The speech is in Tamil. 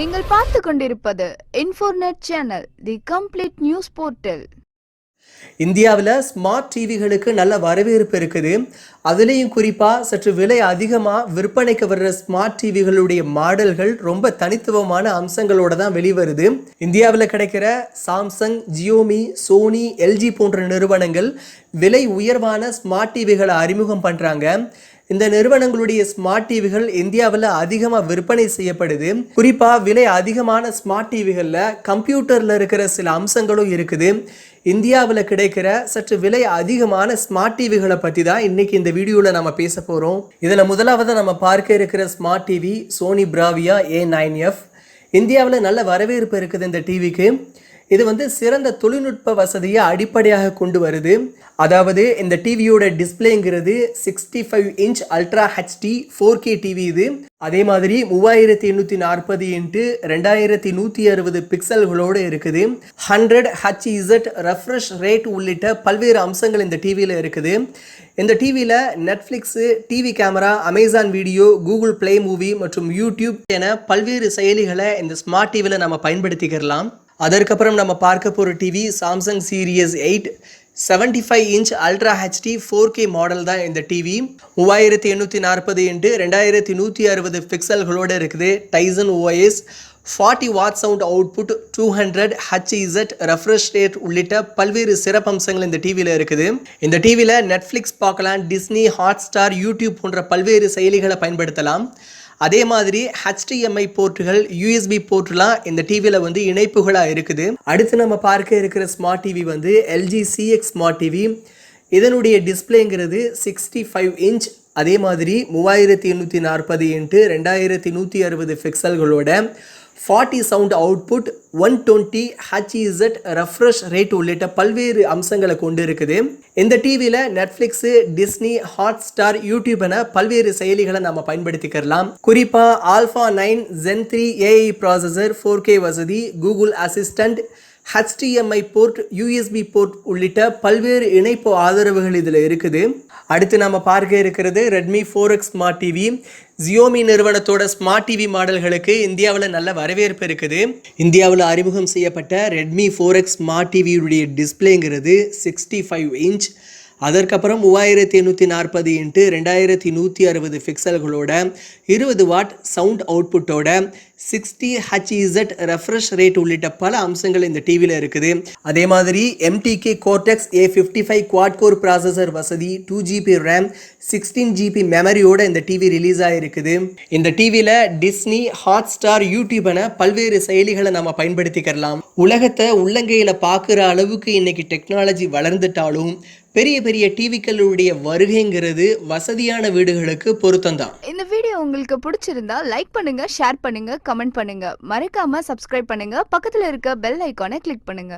நீங்கள் பார்த்து கொண்டிருப்பது இன்ஃபோர்நெட் channel the complete news portal இந்தியாவில் ஸ்மார்ட் டிவிகளுக்கு நல்ல வரவேற்பு இருக்குது. அதுலேயும் குறிப்பாக சற்று விலை அதிகமாக விற்பனைக்கு வர்ற ஸ்மார்ட் டிவிகளுடைய மாடல்கள் ரொம்ப தனித்துவமான அம்சங்களோட தான் வெளிவருது. இந்தியாவில் கிடைக்கிற சாம்சங் ஜியோமி சோனி எல்ஜி போன்ற நிறுவனங்கள் விலை உயர்வான ஸ்மார்ட் டிவிகளை அறிமுகம் பண்ணுறாங்க இந்த நிறுவனங்களுடைய ஸ்மார்ட் டிவிகள் இந்தியாவில் அதிகமாக விற்பனை செய்யப்படுது. குறிப்பாக விலை அதிகமான ஸ்மார்ட் டிவிகளில் கம்ப்யூட்டரில் இருக்கிற சில அம்சங்களும் இருக்குது. இந்தியாவில் கிடைக்கிற சற்று விலை அதிகமான ஸ்மார்ட் டிவிகளை பற்றி தான் இன்றைக்கி இந்த வீடியோவில் நம்ம பேச போகிறோம் இதில் முதலாவது நம்ம பார்க்க இருக்கிற smart TV Sony Bravia A nine F இந்தியாவில் நல்ல வரவேற்பு இருக்குது இந்த டிவிக்கு இது வந்து சிறந்த தொழில்நுட்ப வசதியை அடிப்படையாக கொண்டு வருது. அதாவது இந்த டிவியோட டிஸ்பிளேங்கிறது sixty five inch ultra HD four K TV இது. அதே மாதிரி மூவாயிரத்தி எண்ணூற்றி நாற்பது இன்ட்டு ரெண்டாயிரத்தி நூற்றி அறுபது பிக்சல்களோடு இருக்குது. ஹண்ட்ரட் ஹச்இசட் ரெஃப்ரெஷ் ரேட் உள்ளிட்ட பல்வேறு அம்சங்கள் இந்த டிவியில் இருக்குது. இந்த டிவியில் Netflix TV camera Amazon video Google Play movie மற்றும் யூடியூப் என பல்வேறு செயலிகளை இந்த ஸ்மார்ட் டிவியில் நம்ம பயன்படுத்திக்கிறலாம் அதற்கப்புறம் நம்ம பார்க்க போகிற TV Samsung series eight seventy five inch ultra HD four K model தான் இந்த டிவி மூவாயிரத்தி எண்ணூற்றி நாற்பது இன்ட்டு ரெண்டாயிரத்தி நூற்றி அறுபது பிக்சல்களோடு இருக்குது. Tizen OS forty watt sound output two hundred HZ refresh rate உள்ளிட்ட பல்வேறு சிறப்பம்சங்கள் இந்த டிவியில் இருக்குது. இந்த டிவியில் நெட்ஃப்ளிக்ஸ் பார்க்கலாம் டிஸ்னி ஹாட் ஸ்டார் யூடியூப் போன்ற பல்வேறு செயலிகளை பயன்படுத்தலாம். அதே மாதிரி ஹெச்டிஎம்ஐ போர்ட்டுகள் யூஎஸ்பி போர்ட்லாம் இந்த டிவியில் வந்து இணைப்புகளாக இருக்குது. அடுத்து நம்ம பார்க்க இருக்கிற ஸ்மார்ட் டிவி வந்து எல்ஜி சிஎக்ஸ் ஸ்மார்ட் டிவி இதனுடைய டிஸ்பிளேங்கிறது சிக்ஸ்டி ஃபைவ் இன்ச் அதே மாதிரி மூவாயிரத்தி எண்ணூற்றி நாற்பது இன்ட்டு ரெண்டாயிரத்தி நூற்றி அறுபது பிக்சல்களோட forty sound output one twenty HZ refresh rate உள்ளிட்ட பல்வேறு அம்சங்களை கொண்டு இருக்குது இந்த டிவியில் Netflix Disney Hotstar YouTube என பல்வேறு செயலிகளை நம்ம பயன்படுத்திக்கலாம் குறிப்பாக alpha nine gen three AI processor four K வசதி Google assistant HDMI port USB port உள்ளிட்ட பல்வேறு இணைப்பு ஆதரவுகள் இதில் இருக்குது. அடுத்து நம்ம பார்க்க இருக்கிறது Redmi four X smart TV Xiaomi நிறுவனத்தோட ஸ்மார்ட் டிவி மாடல்களுக்கு இந்தியாவில் நல்ல வரவேற்பு இருக்குது. இந்தியாவில் அறிமுகம் செய்யப்பட்ட ரெட்மி ஃபோர் எக்ஸ் ஸ்மார்ட் டிவியுடைய டிஸ்பிளேங்கிறது சிக்ஸ்டி ஃபைவ் இன்ச் அதற்கப்புறம் மூவாயிரத்தி எண்ணூற்றி நாற்பது இன்ட்டு ரெண்டாயிரத்தி நூற்றி அறுபது பிக்சல்களோட இருபது வாட் சவுண்ட் அவுட்புட்டோட சிக்ஸ்டி ஹச்இசட் ரெஃப்ரெஷ் ரேட் உள்ளிட்ட பல அம்சங்கள் இந்த டிவியில் இருக்குது. அதே மாதிரி MTK Cortex A fifty five quad core processor வசதி two GB RAM sixteen GB மெமரியோட இந்த டிவி ரிலீஸ் ஆகிருக்குது இந்த டிவியில் டிஸ்னி ஹாட் ஸ்டார் யூடியூப் என பல்வேறு செயலிகளை நம்ம பயன்படுத்திக்கலாம் உலகத்தை உள்ளங்கையில் பார்க்குற அளவுக்கு இன்னைக்கு டெக்னாலஜி வளர்ந்துட்டாலும் பெரிய பெரிய டிவிக்களுடைய வருகைங்கிறது வசதியான வீடுகளுக்கு பொருத்தம்தான் இந்த வீடியோ உங்களுக்கு பிடிச்சிருந்தா லைக் பண்ணுங்க ஷேர் பண்ணுங்க கமெண்ட் பண்ணுங்க. மறக்காம சப்ஸ்கிரைப் பண்ணுங்க. பக்கத்துல இருக்க பெல் ஐக்கானை கிளிக் பண்ணுங்க.